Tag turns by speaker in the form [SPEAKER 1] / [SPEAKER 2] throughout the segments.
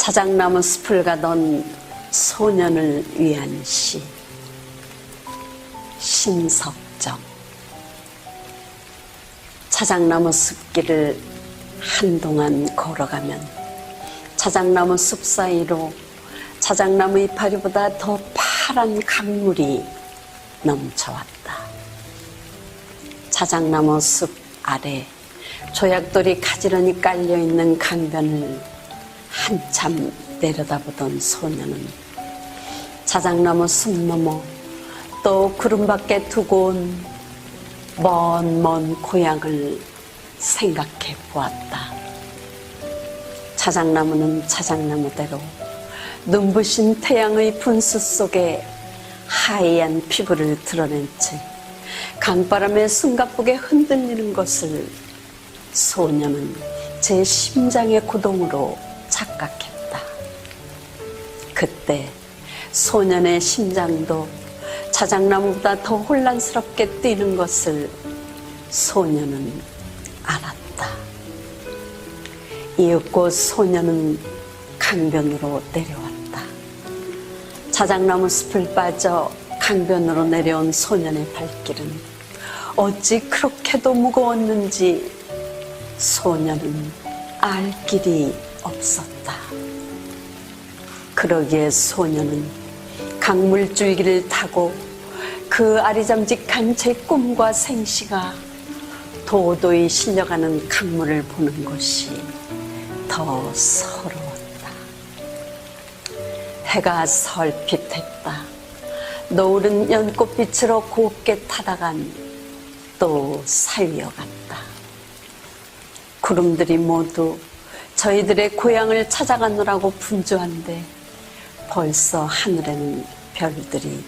[SPEAKER 1] 자작나무 숲을 가던 소년을 위한 시 신석정 자작나무 숲길을 한동안 걸어가면 자작나무 숲 사이로 자작나무 이파리보다 더 파란 강물이 넘쳐왔다. 자작나무 숲 아래 조약돌이 가지런히 깔려있는 강변을 한참 내려다보던 소녀는 자작 나무 숲 너머 또 구름 밖에 두고 온 먼 먼 고향을 생각해 보았다. 자작나무는 자작나무대로 눈부신 태양의 분수 속에 하얀 피부를 드러낸 채 강바람에 숨가쁘게 흔들리는 것을 소녀는 제 심장의 고동으로 착각했다. 그때 소년의 심장도 자작나무보다 더 혼란스럽게 뛰는 것을 소녀는 알았다. 이윽고 소녀는 강변으로 내려왔다. 자작나무 숲을 빠져 강변으로 내려온 소년의 발길은 어찌 그렇게도 무거웠는지 소녀는 알 길이 없었다. 그러기에 소녀는 강물줄기를 타고 그 아리잠직한 제 꿈과 생시가 도도히 실려가는 강물을 보는 것이 더 서러웠다. 해가 설핏했다. 노을은 연꽃빛으로 곱게 타다간 또 살려갔다. 구름들이 모두 저희들의 고향을 찾아가느라고 분주한데 벌써 하늘에는 별들이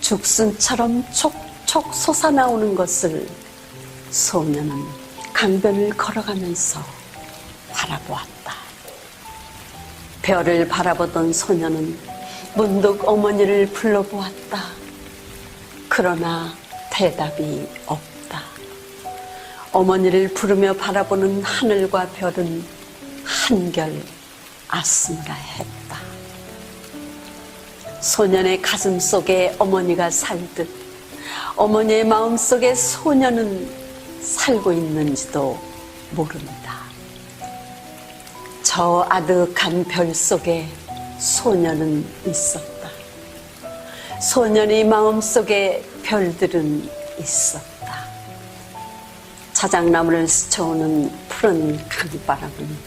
[SPEAKER 1] 죽순처럼 촉촉 솟아나오는 것을 소녀는 강변을 걸어가면서 바라보았다. 별을 바라보던 소녀는 문득 어머니를 불러보았다. 그러나 대답이 없다. 어머니를 부르며 바라보는 하늘과 별은 한결 아스무라 했다. 소년의 가슴 속에 어머니가 살듯 어머니의 마음 속에 소년은 살고 있는지도 모른다. 저 아득한 별 속에 소년은 있었다. 소년의 마음 속에 별들은 있었다. 자작나무를 스쳐오는 푸른 강바람은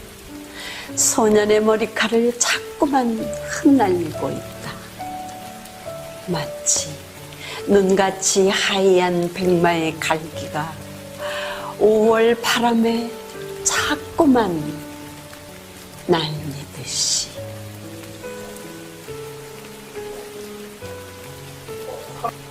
[SPEAKER 1] 소년의 머리카락을 자꾸만 흩날리고 있다. 마치 눈같이 하얀 백마의 갈기가 5월 바람에 자꾸만 날리듯이